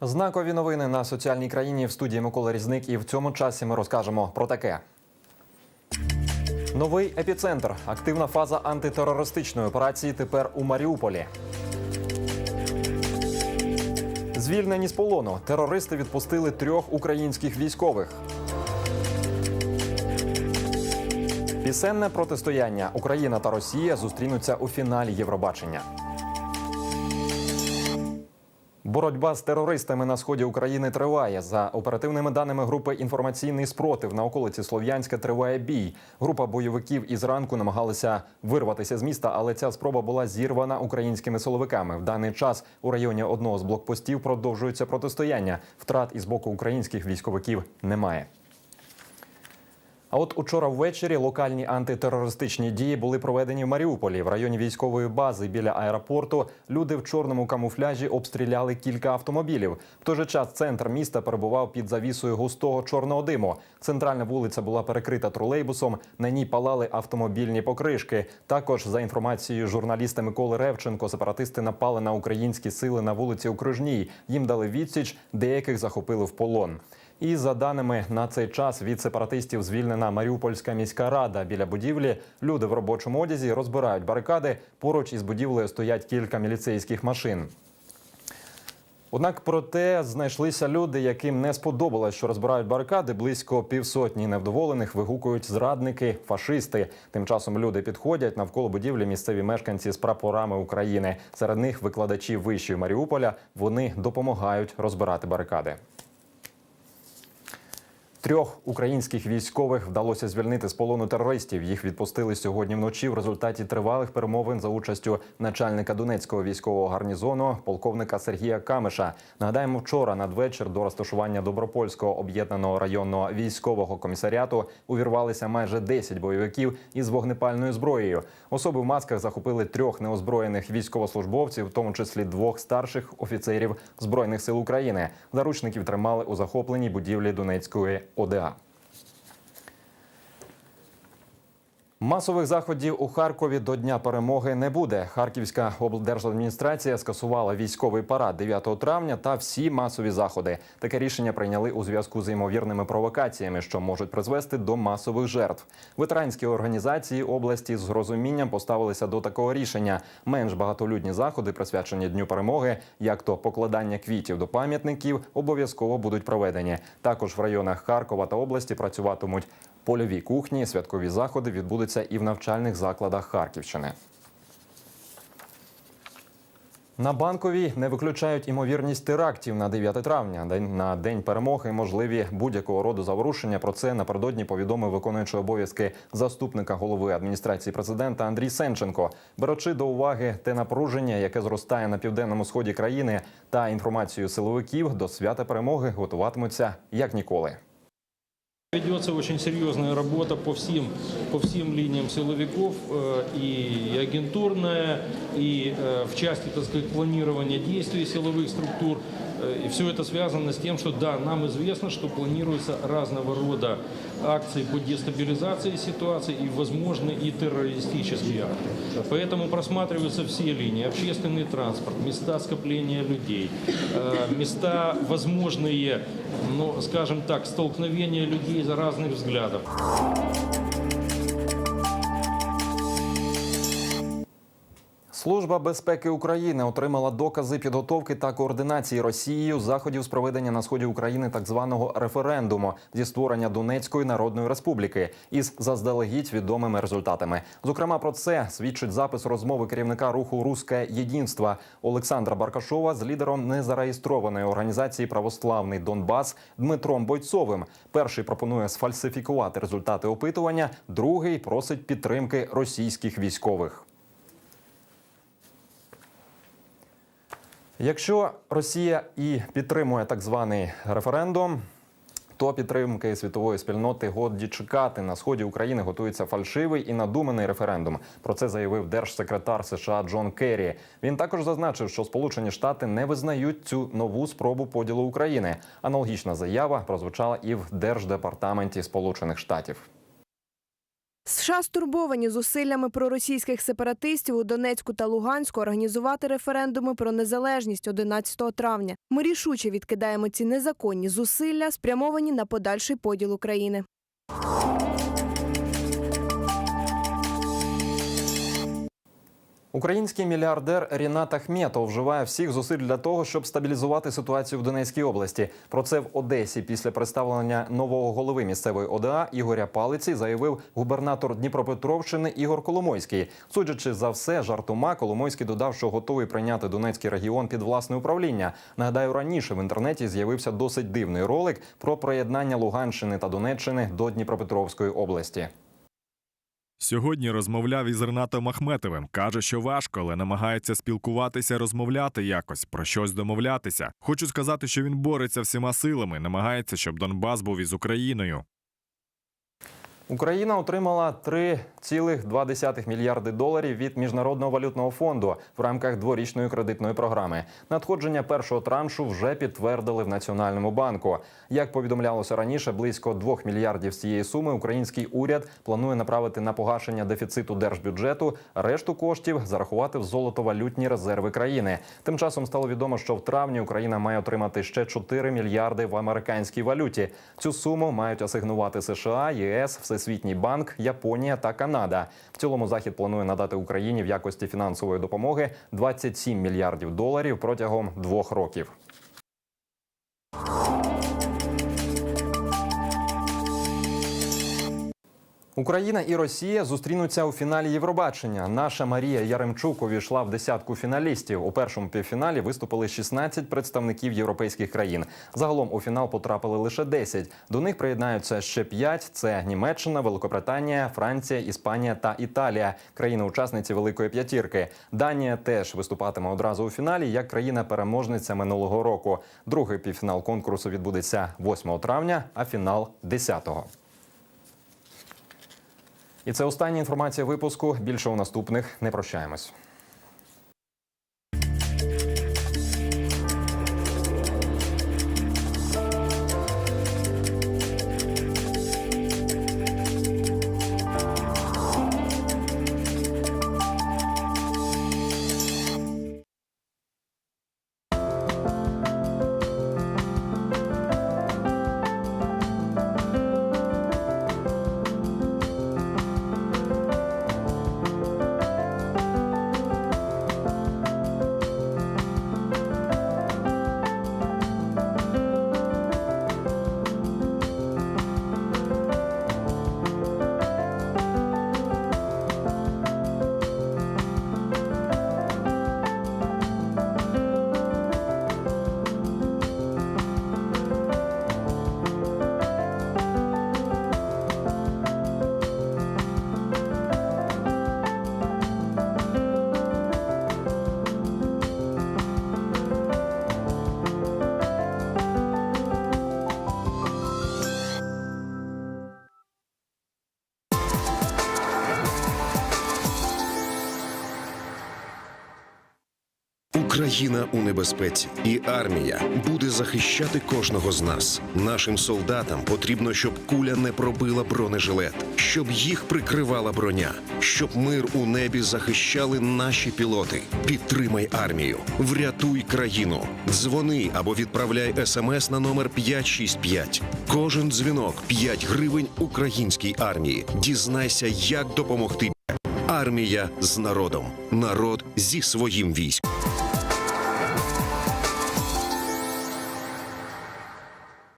Знакові новини на соціальній країні в студії Микола Різник. І в цьому часі ми розкажемо про таке. Новий епіцентр. Активна фаза антитерористичної операції тепер у Маріуполі. Звільнені з полону. Терористи відпустили трьох українських військових. Пісенне протистояння Україна та Росія зустрінуться у фіналі Євробачення. Боротьба з терористами на сході України триває. За оперативними даними групи інформаційний спротив на околиці Слов'янська триває бій. Група бойовиків із ранку намагалися вирватися з міста, але ця спроба була зірвана українськими силовиками. В даний час у районі одного з блокпостів продовжується протистояння. Втрат із боку українських військовиків немає. А от учора ввечері локальні антитерористичні дії були проведені в Маріуполі. В районі військової бази біля аеропорту люди в чорному камуфляжі обстріляли кілька автомобілів. В той же час центр міста перебував під завісою густого чорного диму. Центральна вулиця була перекрита тролейбусом. На ній палали автомобільні покришки. Також за інформацією журналіста Миколи Ревченко, сепаратисти напали на українські сили на вулиці Окружній. Їм дали відсіч, деяких захопили в полон. І за даними на цей час від сепаратистів звільнена Маріупольська міська рада. Біля будівлі люди в робочому одязі розбирають барикади. Поруч із будівлею стоять кілька міліцейських машин. Однак проте знайшлися люди, яким не сподобалось, що розбирають барикади. Близько півсотні невдоволених вигукують зрадники, фашисти. Тим часом люди підходять навколо будівлі місцеві мешканці з прапорами України. Серед них викладачі вишів Маріуполя. Вони допомагають розбирати барикади. Трьох українських військових вдалося звільнити з полону терористів. Їх відпустили сьогодні вночі в результаті тривалих перемовин за участю начальника Донецького військового гарнізону, полковника Сергія Камиша. Нагадаємо, вчора надвечір до розташування Добропольського об'єднаного районного військового комісаріату увірвалися майже 10 бойовиків із вогнепальною зброєю. Особи в масках захопили трьох неозброєних військовослужбовців, в тому числі двох старших офіцерів збройних сил України. Заручників тримали у захопленій будівлі Донецької ОДА. Масових заходів у Харкові до Дня перемоги не буде. Харківська облдержадміністрація скасувала військовий парад 9 травня та всі масові заходи. Таке рішення прийняли у зв'язку з ймовірними провокаціями, що можуть призвести до масових жертв. Ветеранські організації області з розумінням поставилися до такого рішення. Менш багатолюдні заходи, присвячені Дню перемоги, як то покладання квітів до пам'ятників, обов'язково будуть проведені. Також в районах Харкова та області працюватимуть польові кухні. Святкові заходи відбудуться і в навчальних закладах Харківщини. На банковій не виключають імовірність терактів на 9 травня. День на день перемоги можливі будь-якого роду заворушення. Про це напередодні повідомив виконуючий обов'язки заступника голови адміністрації президента Андрій Сенченко, беручи до уваги те напруження, яке зростає на південному сході країни, та інформацію силовиків до свята перемоги готуватимуться як ніколи. Ведется очень серьезная работа по всем, по всем линиям силовиков, э, и агентурная, и э, в части, так сказать, планирования действий силовых структур. Э, И все это связано с тем, что да, нам известно, что планируются разного рода акции по дестабилизации ситуации и, возможно, и террористические акты. Поэтому просматриваются все линии, общественный транспорт, места скопления людей, места возможные, ну, скажем так, столкновения людей за разных взглядов. Служба безпеки України отримала докази підготовки та координації Росією заходів з проведення на сході України так званого референдуму зі створення Донецької народної республіки із заздалегідь відомими результатами. Зокрема, про це свідчить запис розмови керівника руху Русське єдинство Олександра Баркашова з лідером незареєстрованої організації Православний Донбас Дмитром Бойцовим. Перший пропонує сфальсифікувати результати опитування, другий просить підтримки російських військових. Якщо Росія і підтримує так званий референдум, то підтримки світової спільноти годі чекати на сході України готується фальшивий і надуманий референдум. Про це заявив держсекретар США Джон Керрі. Він також зазначив, що Сполучені Штати не визнають цю нову спробу поділу України. Аналогічна заява прозвучала і в Держдепартаменті Сполучених Штатів. США стурбовані зусиллями проросійських сепаратистів у Донецьку та Луганську організувати референдуми про незалежність 11 травня. Ми рішуче відкидаємо ці незаконні зусилля, спрямовані на подальший поділ України. Український мільярдер Рінат Ахметов вживає всіх зусиль для того, щоб стабілізувати ситуацію в Донецькій області. Про це в Одесі після представлення нового голови місцевої ОДА Ігоря Палиці заявив губернатор Дніпропетровщини Ігор Коломойський. Судячи за все, жартома Коломойський додав, що готовий прийняти Донецький регіон під власне управління. Нагадаю, раніше в інтернеті з'явився досить дивний ролик про приєднання Луганщини та Донеччини до Дніпропетровської області. Сьогодні розмовляв із Ренатом Ахметовим. Каже, що важко, але намагається спілкуватися, розмовляти якось, про щось домовлятися. Хочу сказати, що він бореться всіма силами, намагається, щоб Донбас був із Україною. Україна отримала 3,2 мільярди доларів від міжнародного валютного фонду в рамках дворічної кредитної програми. Надходження першого траншу вже підтвердили в Національному банку. Як повідомлялося раніше, близько 2 мільярдів з цієї суми український уряд планує направити на погашення дефіциту держбюджету. Решту коштів зарахувати в золотовалютні резерви країни. Тим часом стало відомо, що в травні Україна має отримати ще 4 мільярди в американській валюті. Цю суму мають асигнувати США, ЄС, Всесвітній банк, Японія та Канада. В цілому захід планує надати Україні в якості фінансової допомоги 27 мільярдів доларів протягом двох років. Україна і Росія зустрінуться у фіналі Євробачення. Наша Марія Яремчук увійшла в десятку фіналістів. У першому півфіналі виступили 16 представників європейських країн. Загалом у фінал потрапили лише 10. До них приєднаються ще 5 – Це Німеччина, Великобританія, Франція, Іспанія та Італія. Країни-учасниці Великої п'ятірки. Данія теж виступатиме одразу у фіналі як країна-переможниця минулого року. Другий півфінал конкурсу відбудеться 8 травня, а фінал 10-го. І це остання інформація випуску. Більше у наступних не прощаємось. Україна у небезпеці, і армія буде захищати кожного з нас. Нашим солдатам потрібно, щоб куля не пробила бронежилет, щоб їх прикривала броня, щоб мир у небі захищали наші пілоти. Підтримай армію, врятуй країну. Дзвони або відправляй смс на номер 565. Кожен дзвінок 5 гривень українській армії. Дізнайся, як допомогти. Армія з народом, народ зі своїм військом.